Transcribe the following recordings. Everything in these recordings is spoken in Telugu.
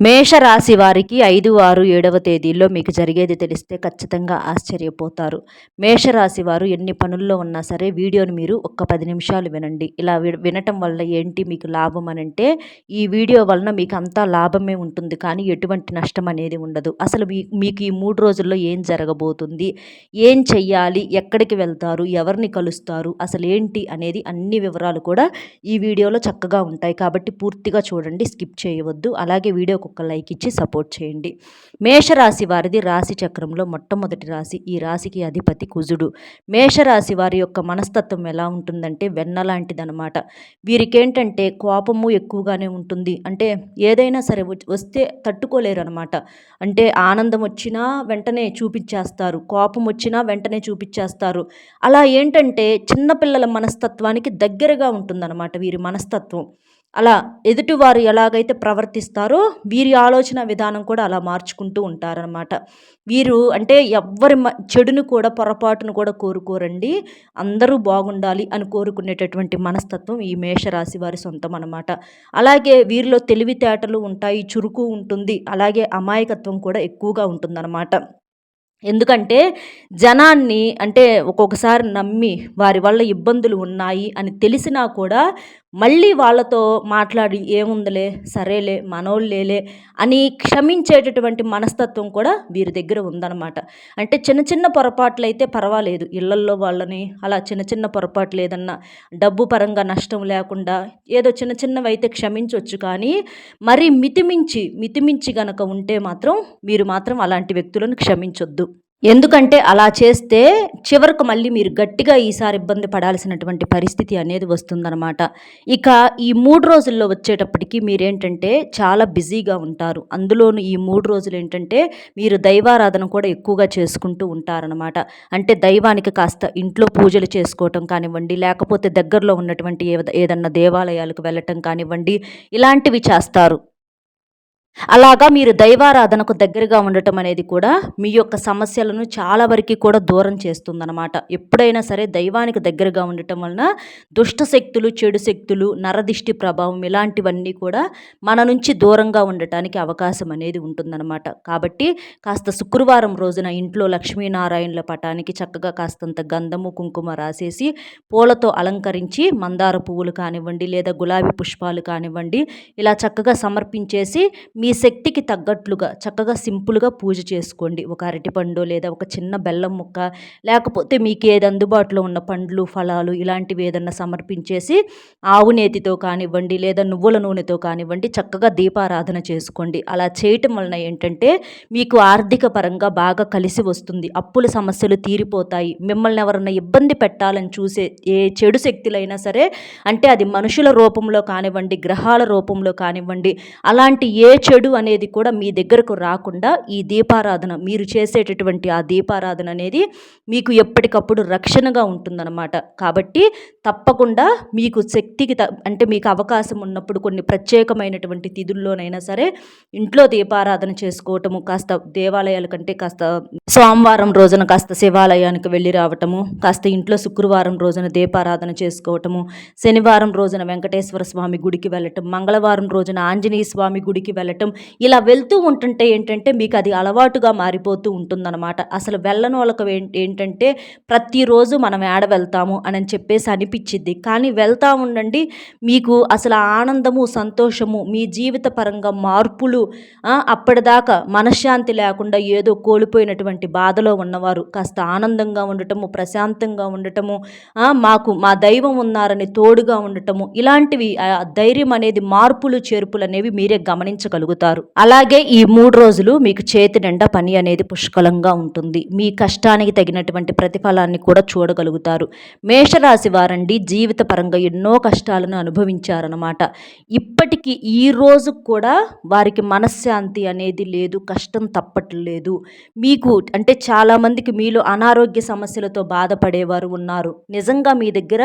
మేషరాశి వారికి ఐదు ఆరు ఏడవ తేదీల్లో మీకు జరిగేది తెలిస్తే ఖచ్చితంగా ఆశ్చర్యపోతారు. మేషరాశి వారు ఎన్ని పనుల్లో ఉన్నా సరే వీడియోని మీరు ఒక్క పది నిమిషాలు వినండి. ఇలా వినటం వల్ల ఏంటి మీకు లాభం అని అంటే ఈ వీడియో వలన మీకు అంతా లాభమే ఉంటుంది కానీ ఎటువంటి నష్టం అనేది ఉండదు. అసలు మీకు ఈ మూడు రోజుల్లో ఏం జరగబోతుంది? ఏం చెయ్యాలి? ఎక్కడికి వెళ్తారు? ఎవరిని కలుస్తారు? అసలు ఏంటి అనేది అన్ని వివరాలు కూడా ఈ వీడియోలో చక్కగా ఉంటాయి. కాబట్టి పూర్తిగా చూడండి స్కిప్ చేయవద్దు. అలాగే వీడియో ఒక లైక్ ఇచ్చి సపోర్ట్ చేయండి. మేషరాశి వారిది రాశి చక్రంలో మొట్టమొదటి రాశి ఈ రాశికి అధిపతి కుజుడు. మేషరాశి వారి యొక్క మనస్తత్వం ఎలా ఉంటుందంటే వెన్న లాంటిదనమాట వీరికేంటంటే కోపము ఎక్కువగానే ఉంటుంది. అంటే ఏదైనా సరే వస్తే తట్టుకోలేరు అనమాట అంటే ఆనందం వచ్చినా వెంటనే చూపించేస్తారు. కోపం వచ్చినా వెంటనే చూపించేస్తారు. అలా ఏంటంటే చిన్నపిల్లల మనస్తత్వానికి దగ్గరగా ఉంటుందన్నమాట వీరి మనస్తత్వం. అలా ఎదుటివారు ఎలాగైతే ప్రవర్తిస్తారో వీరి ఆలోచన విధానం కూడా అలా మార్చుకుంటూ ఉంటారనమాట వీరు అంటే ఎవ్వరి చెడును కూడా పొరపాటును కూడా కోరుకోరండి. అందరూ బాగుండాలి అని కోరుకునేటటువంటి మనస్తత్వం ఈ మేషరాశి వారి సొంతం అనమాట అలాగే వీరిలో తెలివితేటలు ఉంటాయి చురుకు ఉంటుంది అలాగే అమాయకత్వం కూడా ఎక్కువగా ఉంటుందన్నమాట. ఎందుకంటే జనాన్ని అంటే ఒక్కొక్కసారి నమ్మి వారి వల్ల ఇబ్బందులు ఉన్నాయి అని తెలిసినా కూడా మళ్ళీ వాళ్ళతో మాట్లాడి ఏముందిలే సరేలే మనోళ్ళేలే అని క్షమించేటటువంటి మనస్తత్వం కూడా వీరి దగ్గర ఉందన్నమాట. అంటే చిన్న చిన్న పొరపాట్లు అయితే పర్వాలేదు ఇళ్ళల్లో వాళ్ళని అలా చిన్న చిన్న పొరపాట్లు ఏదన్నా డబ్బు పరంగా నష్టం లేకుండా ఏదో చిన్న చిన్నవి అయితే క్షమించవచ్చు కానీ మరి మితిమించి మితిమించి గనక ఉంటే మాత్రం మీరు మాత్రం అలాంటి వ్యక్తులను క్షమించొద్దు. ఎందుకంటే అలా చేస్తే చివరకు మళ్ళీ మీరు గట్టిగా ఈసారి ఇబ్బంది పడాల్సినటువంటి పరిస్థితి అనేది వస్తుందన్నమాట. ఇక ఈ మూడు రోజుల్లో వచ్చేటప్పటికి మీరేంటంటే చాలా బిజీగా ఉంటారు. అందులోనూ ఈ మూడు రోజులు ఏంటంటే మీరు దైవారాధన కూడా ఎక్కువగా చేసుకుంటూ ఉంటారనమాట అంటే దైవానికి కాస్త ఇంట్లో పూజలు చేసుకోవటం కానివ్వండి లేకపోతే దగ్గరలో ఉన్నటువంటి ఏదన్నా దేవాలయాలకు వెళ్ళటం కానివ్వండి ఇలాంటివి చేస్తారు. అలాగా మీరు దైవారాధనకు దగ్గరగా ఉండటం అనేది కూడా మీ యొక్క సమస్యలను చాలా వరకు కూడా దూరం చేస్తుందన్నమాట. ఎప్పుడైనా సరే దైవానికి దగ్గరగా ఉండటం వలన దుష్ట శక్తులు చెడు శక్తులు నరదిష్టి ప్రభావం ఇలాంటివన్నీ కూడా మన నుంచి దూరంగా ఉండటానికి అవకాశం అనేది ఉంటుందన్నమాట. కాబట్టి కాస్త శుక్రవారం రోజున ఇంట్లో లక్ష్మీనారాయణుల పటానికి చక్కగా కాస్తంత గంధము కుంకుమ రాసేసి పూలతో అలంకరించి మందార పువ్వులు కానివ్వండి లేదా గులాబీ పుష్పాలు కానివ్వండి ఇలా చక్కగా సమర్పించేసి మీ మీ శక్తికి తగ్గట్లుగా చక్కగా సింపుల్గా పూజ చేసుకోండి. ఒక అరటిపండు లేదా ఒక చిన్న బెల్లం ముక్క లేకపోతే మీకు ఏది అందుబాటులో ఉన్న పండ్లు ఫలాలు ఇలాంటివి ఏదన్నా సమర్పించేసి ఆవు నేతితో కానివ్వండి లేదా నువ్వుల నూనెతో కానివ్వండి చక్కగా దీపారాధన చేసుకోండి. అలా చేయటం వలన ఏంటంటే మీకు ఆర్థిక పరంగా బాగా కలిసి వస్తుంది. అప్పుల సమస్యలు తీరిపోతాయి. మిమ్మల్ని ఎవరన్నా ఇబ్బంది పెట్టాలని చూసే ఏ చెడు శక్తులైనా సరే అంటే అది మనుషుల రూపంలో కానివ్వండి గ్రహాల రూపంలో కానివ్వండి అలాంటి ఏ చెడు అనేది కూడా మీ దగ్గరకు రాకుండా ఈ దీపారాధన మీరు చేసేటటువంటి ఆ దీపారాధన అనేది మీకు ఎప్పటికప్పుడు రక్షణగా ఉంటుందన్నమాట. కాబట్టి తప్పకుండా మీకు శక్తికి అంటే మీకు అవకాశం ఉన్నప్పుడు కొన్ని ప్రత్యేకమైనటువంటి తిథుల్లోనైనా సరే ఇంట్లో దీపారాధన చేసుకోవటము కాస్త దేవాలయాల కంటే కాస్త సోమవారం రోజున కాస్త శివాలయానికి వెళ్ళి రావటము కాస్త ఇంట్లో శుక్రవారం రోజున దీపారాధన చేసుకోవటము శనివారం రోజున వెంకటేశ్వర స్వామి గుడికి వెళ్ళటం మంగళవారం రోజున ఆంజనేయ స్వామి గుడికి వెళ్ళటం వెళ్ళటం ఇలా వెళ్తూ ఉంటుంటే ఏంటంటే మీకు అది అలవాటుగా మారిపోతూ ఉంటుందన్నమాట. అసలు వెళ్ళని వాళ్ళకి ఏంటంటే ప్రతిరోజు మనం ఏడ వెళ్తాము అని చెప్పేసి అనిపించిద్ది కానీ వెళ్తూ ఉండండి. మీకు అసలు ఆనందము సంతోషము మీ జీవిత పరంగా మార్పులు అప్పటిదాకా మనశ్శాంతి లేకుండా ఏదో కోల్పోయినటువంటి బాధలో ఉన్నవారు కాస్త ఆనందంగా ఉండటము ప్రశాంతంగా ఉండటము మాకు మా దైవం ఉన్నారని తోడుగా ఉండటము ఇలాంటివి ధైర్యం అనేది మార్పులు చేర్పులు అనేవి మీరే గమనించగలుగుతారు. పొందుతారు. అలాగే ఈ మూడు రోజులు మీకు చేతి నిండా పని అనేది పుష్కలంగా ఉంటుంది. మీ కష్టానికి తగినటువంటి ప్రతిఫలాన్ని కూడా చూడగలుగుతారు. మేషరాశి వారండి జీవిత పరంగా ఎన్నో కష్టాలను అనుభవించారనమాట ఇప్పటికీ ఈ రోజు కూడా వారికి మనశ్శాంతి అనేది లేదు కష్టం తప్పట్లేదు. మీకు అంటే చాలామందికి మీలో అనారోగ్య సమస్యలతో బాధపడేవారు ఉన్నారు. నిజంగా మీ దగ్గర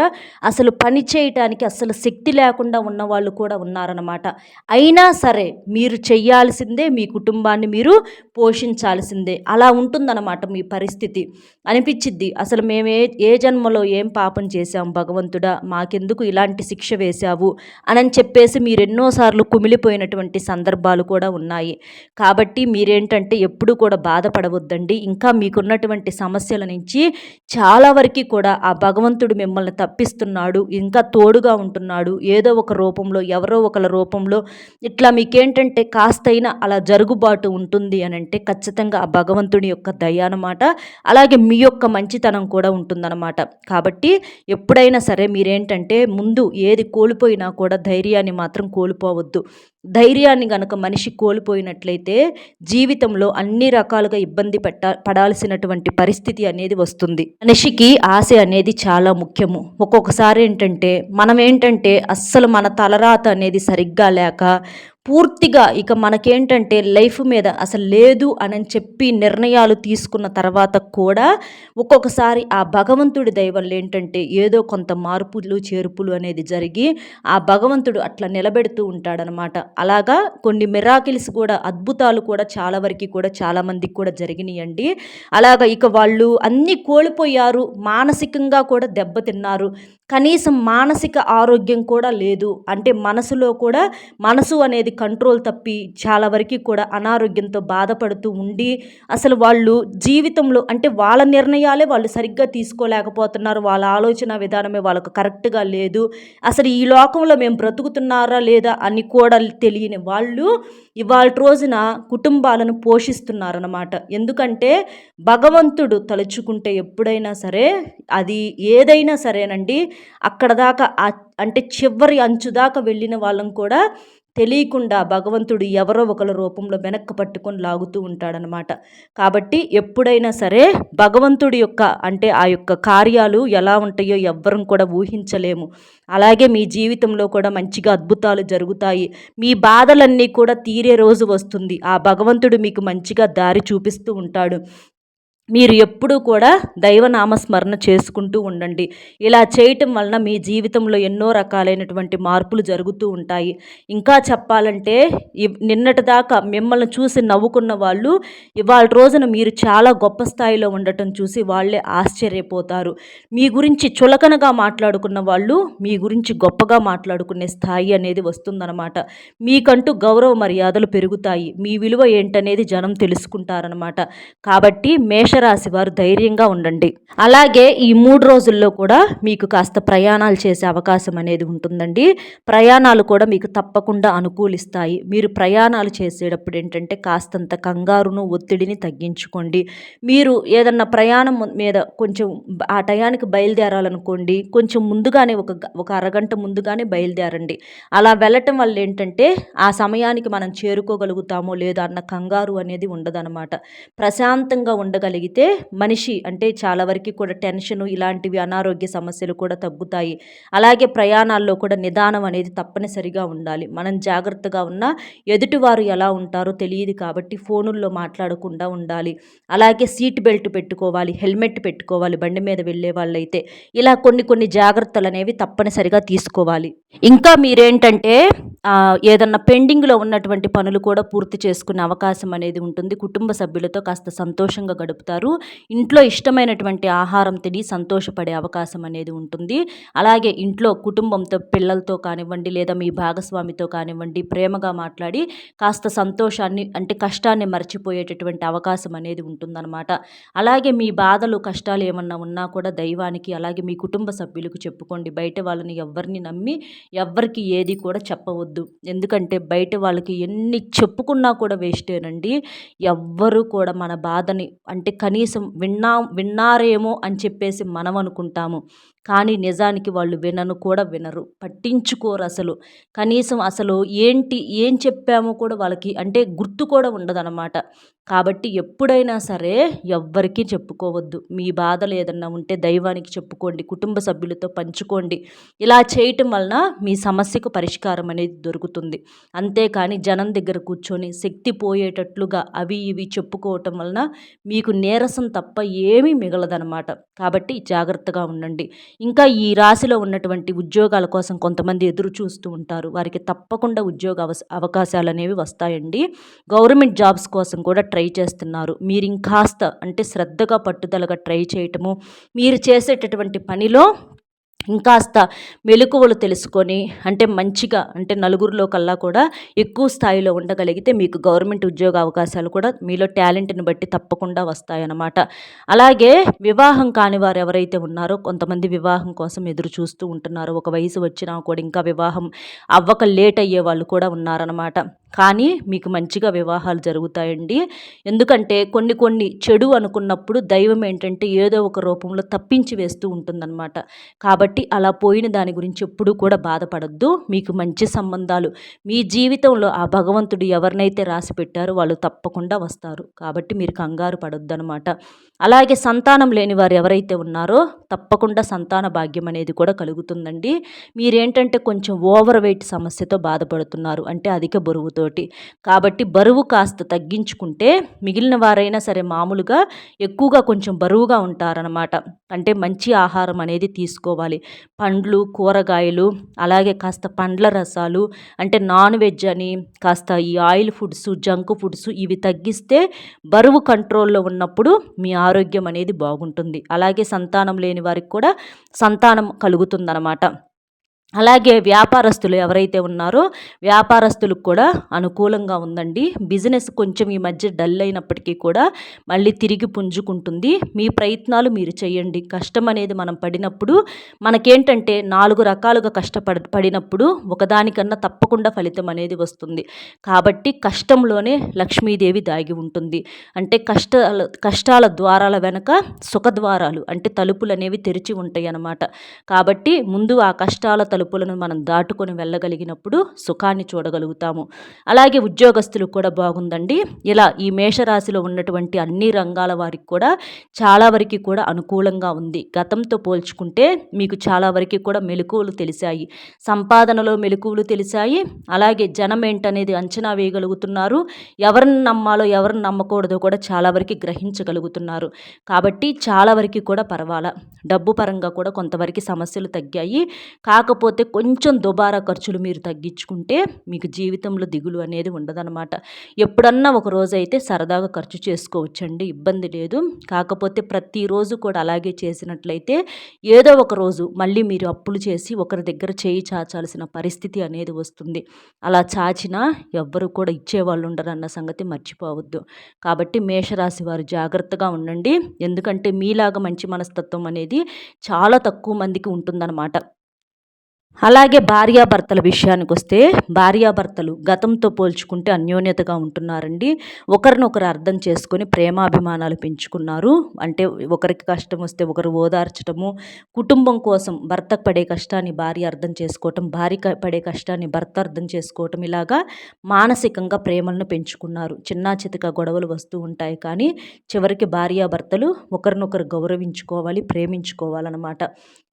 అసలు పని చేయటానికి అసలు శక్తి లేకుండా ఉన్న వాళ్ళు కూడా ఉన్నారనమాట అయినా సరే మీరు మీరు చెయ్యాల్సిందే మీ కుటుంబాన్ని మీరు పోషించాల్సిందే. అలా ఉంటుందన్నమాట మీ పరిస్థితి. అనిపించిద్ది అసలు మేము ఏ ఏ జన్మలో ఏం పాపం చేశాం భగవంతుడా మాకెందుకు ఇలాంటి శిక్ష వేశావు అని చెప్పేసి మీరు ఎన్నోసార్లు కుమిలిపోయినటువంటి సందర్భాలు కూడా ఉన్నాయి. కాబట్టి మీరేంటంటే ఎప్పుడు కూడా బాధపడవద్దండి. ఇంకా మీకున్నటువంటి సమస్యల నుంచి చాలా వరకు కూడా ఆ భగవంతుడు మిమ్మల్ని తప్పిస్తున్నాడు ఇంకా తోడుగా ఉంటున్నాడు. ఏదో ఒక రూపంలో ఎవరో ఒకళ్ళ రూపంలో ఇట్లా మీకేంటంటే కాస్తైనా అలా జరుగుబాటు ఉంటుంది అని అంటే ఖచ్చితంగా ఆ భగవంతుని యొక్క దయ అనమాట అలాగే మీ యొక్క మంచితనం కూడా ఉంటుందన్నమాట. కాబట్టి ఎప్పుడైనా సరే మీరేంటంటే ముందు ఏది కోల్పోయినా కూడా ధైర్యాన్ని మాత్రం కోల్పోవద్దు. ధైర్యాన్ని గనక మనిషి కోల్పోయినట్లయితే జీవితంలో అన్ని రకాలుగా ఇబ్బంది పెట్ట పడాల్సినటువంటి పరిస్థితి అనేది వస్తుంది. మనిషికి ఆశ అనేది చాలా ముఖ్యము. ఒక్కొక్కసారి ఏంటంటే మనం ఏంటంటే అస్సలు మన తలరాత అనేది సరిగ్గా లేక పూర్తిగా ఇక మనకేంటంటే లైఫ్ మీద అసలు లేదు అని చెప్పి నిర్ణయాలు తీసుకున్న తర్వాత కూడా ఒక్కొక్కసారి ఆ భగవంతుడి దయవల్ల ఏంటంటే ఏదో కొంత మార్పులు చేర్పులు అనేది జరిగి ఆ భగవంతుడు అట్లా నిలబెడుతూ ఉంటాడనమాట. అలాగా కొన్ని మిరాకిల్స్ కూడా అద్భుతాలు కూడా చాలా వరకు కూడా చాలామందికి కూడా జరిగినాయండి. అలాగా ఇక వాళ్ళు అన్నీ కోల్పోయారు మానసికంగా కూడా దెబ్బతిన్నారు. కనీసం మానసిక ఆరోగ్యం కూడా లేదు. అంటే మనసులో కూడా మనసు అనేది కంట్రోల్ తప్పి చాలా వరకు కూడా అనారోగ్యంతో బాధపడుతూ ఉండి అసలు వాళ్ళు జీవితంలో అంటే వాళ్ళ నిర్ణయాలే వాళ్ళు సరిగ్గా తీసుకోలేకపోతున్నారు. వాళ్ళ ఆలోచన విధానమే వాళ్ళకు కరెక్ట్గా లేదు. అసలు ఈ లోకంలో మేము బ్రతుకుతున్నారా లేదా అని కూడా తెలియని వాళ్ళు ఇవాళ రోజున కుటుంబాలను పోషిస్తున్నారన్నమాట. ఎందుకంటే భగవంతుడు తలుచుకుంటే ఎప్పుడైనా సరే అది ఏదైనా సరేనండి అక్కడ దాకా అంటే చివరి అంచు దాకా వెళ్ళిన వాళ్ళం కూడా తెలియకుండా భగవంతుడు ఎవరో ఒకరి రూపంలో వెనక్కి పట్టుకొని లాగుతూ ఉంటాడనమాట కాబట్టి ఎప్పుడైనా సరే భగవంతుడి యొక్క అంటే ఆ యొక్క కార్యాలు ఎలా ఉంటాయో ఎవ్వరం కూడా ఊహించలేము. అలాగే మీ జీవితంలో కూడా మంచిగా అద్భుతాలు జరుగుతాయి. మీ బాధలన్నీ కూడా తీరే రోజు వస్తుంది. ఆ భగవంతుడు మీకు మంచిగా దారి చూపిస్తూ ఉంటాడు. మీరు ఎప్పుడూ కూడా దైవనామస్మరణ చేసుకుంటూ ఉండండి. ఇలా చేయటం వలన మీ జీవితంలో ఎన్నో రకాలైనటువంటి మార్పులు జరుగుతూ ఉంటాయి. ఇంకా చెప్పాలంటే నిన్నటి దాకా మిమ్మల్ని చూసి నవ్వుకున్న వాళ్ళు ఇవాళ రోజున మీరు చాలా గొప్ప స్థాయిలో ఉండటం చూసి వాళ్ళే ఆశ్చర్యపోతారు. మీ గురించి చులకనగా మాట్లాడుకున్న వాళ్ళు మీ గురించి గొప్పగా మాట్లాడుకునే స్థాయి అనేది వస్తుందన్నమాట. మీకంటూ గౌరవ మర్యాదలు పెరుగుతాయి. మీ విలువ ఏంటనేది జనం తెలుసుకుంటారనమాట కాబట్టి మేష మేషరాశి వారు ధైర్యంగా ఉండండి. అలాగే ఈ మూడు రోజుల్లో కూడా మీకు కాస్త ప్రయాణాలు చేసే అవకాశం అనేది ఉంటుందండి. ప్రయాణాలు కూడా మీకు తప్పకుండా అనుకూలిస్తాయి. మీరు ప్రయాణాలు చేసేటప్పుడు ఏంటంటే కాస్తంత కంగారును ఒత్తిడిని తగ్గించుకోండి. మీరు ఏదన్నా ప్రయాణం మీద కొంచెం ఆ టయానికి బయలుదేరాలనుకోండి కొంచెం ముందుగానే ఒక ఒక అరగంట ముందుగానే బయలుదేరండి. అలా వెళ్ళటం వల్ల ఏంటంటే ఆ సమయానికి మనం చేరుకోగలుగుతామో లేదో అన్న కంగారు అనేది ఉండదన్నమాట. ప్రశాంతంగా ఉండగలిగి చేయగలిగితే మనిషి అంటే చాలా వరకు కూడా టెన్షన్ ఇలాంటివి అనారోగ్య సమస్యలు కూడా తగ్గుతాయి. అలాగే ప్రయాణాల్లో కూడా నిదానం అనేది తప్పనిసరిగా ఉండాలి. మనం జాగ్రత్తగా ఉన్నా ఎదుటివారు ఎలా ఉంటారో తెలియదు కాబట్టి ఫోనుల్లో మాట్లాడకుండా ఉండాలి. అలాగే సీట్ బెల్ట్ పెట్టుకోవాలి హెల్మెట్ పెట్టుకోవాలి బండి మీద వెళ్ళే వాళ్ళైతే. ఇలా కొన్ని కొన్ని జాగ్రత్తలు అనేవి తప్పనిసరిగా తీసుకోవాలి. ఇంకా మీరేంటంటే ఏదన్నా పెండింగ్లో ఉన్నటువంటి పనులు కూడా పూర్తి చేసుకునే అవకాశం అనేది ఉంటుంది. కుటుంబ సభ్యులతో కాస్త సంతోషంగా గడుపుతారు. చేస్తారు. ఇంట్లో ఇష్టమైనటువంటి ఆహారం తిని సంతోషపడే అవకాశం అనేది ఉంటుంది. అలాగే ఇంట్లో కుటుంబంతో పిల్లలతో కానివ్వండి లేదా మీ భాగస్వామితో కానివ్వండి ప్రేమగా మాట్లాడి కాస్త సంతోషాన్ని అంటే కష్టాన్ని మర్చిపోయేటటువంటి అవకాశం అనేది ఉంటుందన్నమాట. అలాగే మీ బాధలు కష్టాలు ఏమన్నా ఉన్నా కూడా దైవానికి అలాగే మీ కుటుంబ సభ్యులకు చెప్పుకోండి. బయట వాళ్ళని ఎవరిని నమ్మి ఎవరికి ఏది కూడా చెప్పవద్దు. ఎందుకంటే బయట వాళ్ళకి ఎన్ని చెప్పుకున్నా కూడా వేస్టేనండి. ఎవ్వరు కూడా మన బాధని అంటే కనీసం విన్నా విన్నారేమో అని చెప్పేసి మనం అనుకుంటాము. కానీ నిజానికి వాళ్ళు వినను కూడా వినరు. పట్టించుకోరు అసలు. కనీసం అసలు ఏంటి ఏం చెప్పామో కూడా వాళ్ళకి అంటే గుర్తు కూడా ఉండదన్నమాట. కాబట్టి ఎప్పుడైనా సరే ఎవ్వరికీ చెప్పుకోవద్దు. మీ బాధలు ఏదన్నా ఉంటే దైవానికి చెప్పుకోండి కుటుంబ సభ్యులతో పంచుకోండి. ఇలా చేయటం వలన మీ సమస్యకు పరిష్కారం అనేది దొరుకుతుంది. అంతేకాని జనం దగ్గర కూర్చొని శక్తి పోయేటట్లుగా అవి ఇవి చెప్పుకోవటం వలన మీకు నే నీరసం తప్ప ఏమీ మిగలదనమాట కాబట్టి జాగ్రత్తగా ఉండండి. ఇంకా ఈ రాశిలో ఉన్నటువంటి ఉద్యోగాల కోసం కొంతమంది ఎదురు చూస్తూ ఉంటారు. వారికి తప్పకుండా ఉద్యోగ అవస అవకాశాలు అనేవి వస్తాయండి. గవర్నమెంట్ జాబ్స్ కోసం కూడా ట్రై చేస్తున్నారు. మీరు ఇంకాస్త అంటే శ్రద్ధగా పట్టుదలగా ట్రై చేయటము మీరు చేసేటటువంటి పనిలో ఇంకాస్త మెలకువలు తెలుసుకొని అంటే మంచిగా అంటే నలుగురిలో కల్లా కూడా ఎక్కువ స్థాయిలో ఉండగలిగితే మీకు గవర్నమెంట్ ఉద్యోగ అవకాశాలు కూడా మీలో టాలెంట్ని బట్టి తప్పకుండా వస్తాయన్నమాట. అలాగే వివాహం కాని వారు ఎవరైతే ఉన్నారో కొంతమంది వివాహం కోసం ఎదురు చూస్తూ ఉంటున్నారు. ఒక వయసు వచ్చినా కూడా ఇంకా వివాహం అవ్వక లేట్ అయ్యే వాళ్ళు కూడా ఉన్నారనమాట కానీ మీకు మంచిగా వివాహాలు జరుగుతాయండి. ఎందుకంటే కొన్ని కొన్ని చెడు అనుకున్నప్పుడు దైవం ఏంటంటే ఏదో ఒక రూపంలో తప్పించి వేస్తూ ఉంటుందన్నమాట. కాబట్టి అలా పోయిన దాని గురించి ఎప్పుడూ కూడా బాధపడద్దు. మీకు మంచి సంబంధాలు మీ జీవితంలో ఆ భగవంతుడు ఎవరినైతే రాసి పెట్టారో వాళ్ళు తప్పకుండా వస్తారు. కాబట్టి మీరు కంగారు పడొద్దు అనమాట అలాగే సంతానం లేని వారు ఎవరైతే ఉన్నారో తప్పకుండా సంతాన భాగ్యం అనేది కూడా కలుగుతుందండి. మీరేంటంటే కొంచెం ఓవర్ వెయిట్ సమస్యతో బాధపడుతున్నారు. అంటే అధిక బరువుతో తోటి. కాబట్టి బరువు కాస్త తగ్గించుకుంటే మిగిలిన వారైనా సరే మామూలుగా ఎక్కువగా కొంచెం బరువుగా ఉంటారనమాట అంటే మంచి ఆహారం అనేది తీసుకోవాలి. పండ్లు కూరగాయలు అలాగే కాస్త పండ్ల రసాలు అంటే నాన్ వెజ్ అని కాస్త ఈ ఆయిల్ ఫుడ్స్ జంక్ ఫుడ్స్ ఇవి తగ్గిస్తే బరువు కంట్రోల్లో ఉన్నప్పుడు మీ ఆరోగ్యం అనేది బాగుంటుంది. అలాగే సంతానం లేని వారికి కూడా సంతానం కలుగుతుందన్నమాట. అలాగే వ్యాపారస్తులు ఎవరైతే ఉన్నారో వ్యాపారస్తులకు కూడా అనుకూలంగా ఉందండి. బిజినెస్ కొంచెం ఈ మధ్య డల్ అయినప్పటికీ కూడా మళ్ళీ తిరిగి పుంజుకుంటుంది. మీ ప్రయత్నాలు మీరు చేయండి. కష్టం అనేది మనం పడినప్పుడు మనకేంటంటే నాలుగు రకాలుగా కష్టపడ పడినప్పుడు ఒకదానికన్నా తప్పకుండా ఫలితం అనేది వస్తుంది. కాబట్టి కష్టంలోనే లక్ష్మీదేవి దాగి ఉంటుంది. అంటే కష్టాల కష్టాల ద్వారాల వెనక సుఖద్వారాలు అంటే తలుపులు అనేవి తెరిచి ఉంటాయి అన్నమాట కాబట్టి ముందు ఆ కష్టాల తలుపు తలుపులను మనం దాటుకొని వెళ్ళగలిగినప్పుడు సుఖాన్ని చూడగలుగుతాము. అలాగే ఉద్యోగస్తులు కూడా బాగుందండి. ఇలా ఈ మేషరాశిలో ఉన్నటువంటి అన్ని రంగాల వారికి కూడా చాలా వరకు కూడా అనుకూలంగా ఉంది. గతంతో పోల్చుకుంటే మీకు చాలా వరకు కూడా మెలకువలు తెలిసాయి సంపాదనలో మెలకువలు తెలిసాయి అలాగే జనం ఏంటనేది అంచనా వేయగలుగుతున్నారు. ఎవరిని నమ్మాలో ఎవరిని నమ్మకూడదో కూడా చాలా వరకు గ్రహించగలుగుతున్నారు. కాబట్టి చాలా వరకు కూడా పర్వాలా. డబ్బు పరంగా కూడా కొంతవరకు సమస్యలు తగ్గాయి. కాకపోతే కాకపోతే కొంచెం దుబారా ఖర్చులు మీరు తగ్గించుకుంటే మీకు జీవితంలో దిగులు అనేది ఉండదన్నమాట. ఎప్పుడన్నా ఒక రోజు అయితే సరదాగా ఖర్చు చేసుకోవచ్చండి ఇబ్బంది లేదు. కాకపోతే ప్రతిరోజు కూడా అలాగే చేసినట్లయితే ఏదో ఒక రోజు మళ్ళీ మీరు అప్పులు చేసి ఒకరి దగ్గర చేయి చాచాల్సిన పరిస్థితి అనేది వస్తుంది. అలా చాచినా ఎవ్వరు కూడా ఇచ్చేవాళ్ళు ఉండరన్న సంగతి మర్చిపోవద్దు. కాబట్టి మేషరాశి వారు జాగ్రత్తగా ఉండండి. ఎందుకంటే మీలాగా మంచి మనస్తత్వం అనేది చాలా తక్కువ మందికి ఉంటుందన్నమాట. అలాగే భార్యాభర్తల విషయానికి వస్తే భార్యాభర్తలు గతంతో పోల్చుకుంటే అన్యోన్యతగా ఉంటున్నారండి. ఒకరినొకరు అర్థం చేసుకొని ప్రేమాభిమానాలు పెంచుకున్నారు. అంటే ఒకరికి కష్టం వస్తే ఒకరు ఓదార్చడము కుటుంబం కోసం భర్త పడే కష్టాన్ని భార్య అర్థం చేసుకోవటం భార్య పడే కష్టాన్ని భర్త అర్థం చేసుకోవటం ఇలాగా మానసికంగా ప్రేమలను పెంచుకున్నారు. చిన్న చితక గొడవలు వస్తూ ఉంటాయి కానీ చివరికి భార్యాభర్తలు ఒకరినొకరు గౌరవించుకోవాలి ప్రేమించుకోవాలన్నమాట.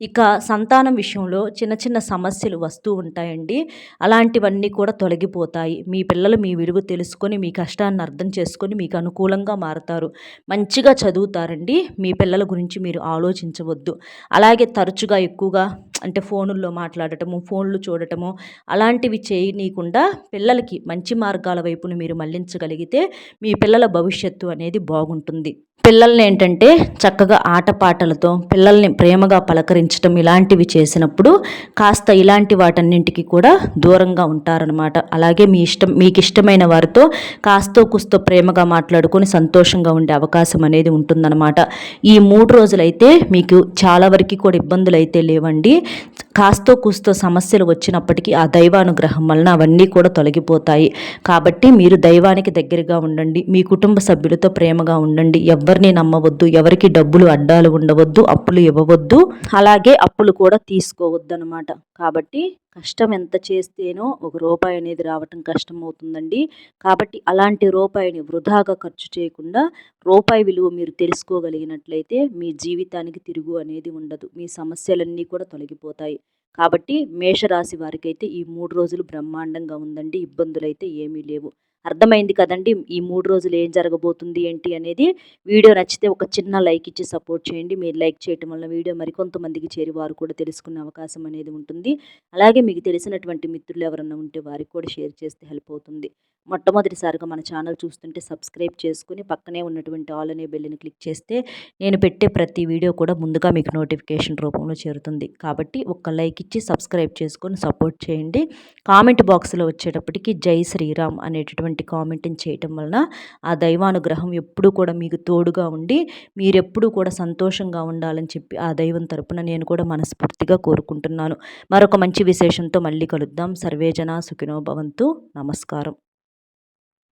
ఇక సంతానం విషయంలో చిన్న చిన్న సమస్యలు వస్తూ ఉంటాయండి. అలాంటివన్నీ కూడా తొలగిపోతాయి. మీ పిల్లలు మీ విలువ తెలుసుకొని మీ కష్టాన్ని అర్థం చేసుకొని మీకు అనుకూలంగా మారుతారు. మంచిగా చదువుతారండి. మీ పిల్లల గురించి మీరు ఆలోచించవద్దు. అలాగే తరచుగా ఎక్కువగా అంటే ఫోనుల్లో మాట్లాడటము ఫోన్లు చూడటము అలాంటివి చేయనీయకుండా పిల్లలకి మంచి మార్గాల వైపును మీరు మళ్ళించగలిగితే మీ పిల్లల భవిష్యత్తు అనేది బాగుంటుంది. పిల్లల్ని ఏంటంటే చక్కగా ఆటపాటలతో పిల్లల్ని ప్రేమగా పలకరించడం ఇలాంటివి చేసినప్పుడు కాస్త ఇలాంటి వాటన్నింటికి కూడా దూరంగా ఉంటారనమాట అలాగే మీ ఇష్టం మీకు ఇష్టమైన వారితో కాస్తో కుస్తో ప్రేమగా మాట్లాడుకొని సంతోషంగా ఉండే అవకాశం అనేది ఉంటుందన్నమాట. ఈ మూడు రోజులైతే మీకు చాలా వరకు కూడా ఇబ్బందులు అయితే లేవండి. it's కాస్తో కూస్తో సమస్యలు వచ్చినప్పటికీ ఆ దైవానుగ్రహం వలన అవన్నీ కూడా తొలగిపోతాయి. కాబట్టి మీరు దైవానికి దగ్గరగా ఉండండి. మీ కుటుంబ సభ్యులతో ప్రేమగా ఉండండి. ఎవరిని నమ్మవద్దు. ఎవరికి డబ్బులు అడ్డాలు ఉండవద్దు. అప్పులు ఇవ్వవద్దు. అలాగే అప్పులు కూడా తీసుకోవద్దు అనమాట కాబట్టి కష్టం ఎంత చేస్తేనో ఒక రూపాయి అనేది రావటం కష్టం అవుతుందండి కాబట్టి అలాంటి రూపాయిని వృధాగా ఖర్చు చేయకుండా రూపాయి విలువ మీరు తెలుసుకోగలిగినట్లయితే మీ జీవితానికి తిరుగు అనేది ఉండదు. మీ సమస్యలన్నీ కూడా తొలగిపోతాయి. కాబట్టి మేషరాశి వారికైతే ఈ మూడు రోజులు బ్రహ్మాండంగా ఉందండి. ఇబ్బందులు అయితే ఏమీ లేవు. అర్థమైంది కదండి? ఈ మూడు రోజులు ఏం జరగబోతుంది ఏంటి అనేది? వీడియో నచ్చితే ఒక చిన్న లైక్ ఇచ్చి సపోర్ట్ చేయండి. మీరు లైక్ చేయటం వల్ల వీడియో మరికొంతమందికి చేరి వారు కూడా తెలుసుకునే అవకాశం అనేది ఉంటుంది. అలాగే మీకు తెలిసినటువంటి మిత్రులు ఎవరన్నా ఉంటే వారికి కూడా షేర్ చేస్తే హెల్ప్ అవుతుంది. మొట్టమొదటిసారిగా మన ఛానల్ చూస్తుంటే సబ్స్క్రైబ్ చేసుకుని పక్కనే ఉన్నటువంటి ఆల్ అనే బెల్లిని క్లిక్ చేస్తే నేను పెట్టే ప్రతి వీడియో కూడా ముందుగా మీకు నోటిఫికేషన్ రూపంలో చేరుతుంది. కాబట్టి ఒక్క లైక్ ఇచ్చి సబ్స్క్రైబ్ చేసుకొని సపోర్ట్ చేయండి. కామెంట్ బాక్స్లో వచ్చేటప్పటికి జై శ్రీరామ్ అనేటటువంటి కామెంట్ని చేయటం వలన ఆ దైవానుగ్రహం ఎప్పుడూ కూడా మీకు తోడుగా ఉండి మీరెప్పుడూ కూడా సంతోషంగా ఉండాలని చెప్పి ఆ దైవం తరపున నేను కూడా మనస్ఫూర్తిగా కోరుకుంటున్నాను. మరొక మంచి విశేషంతో మళ్ళీ కలుద్దాం. సర్వేజన సుఖినో భవంతు. నమస్కారం.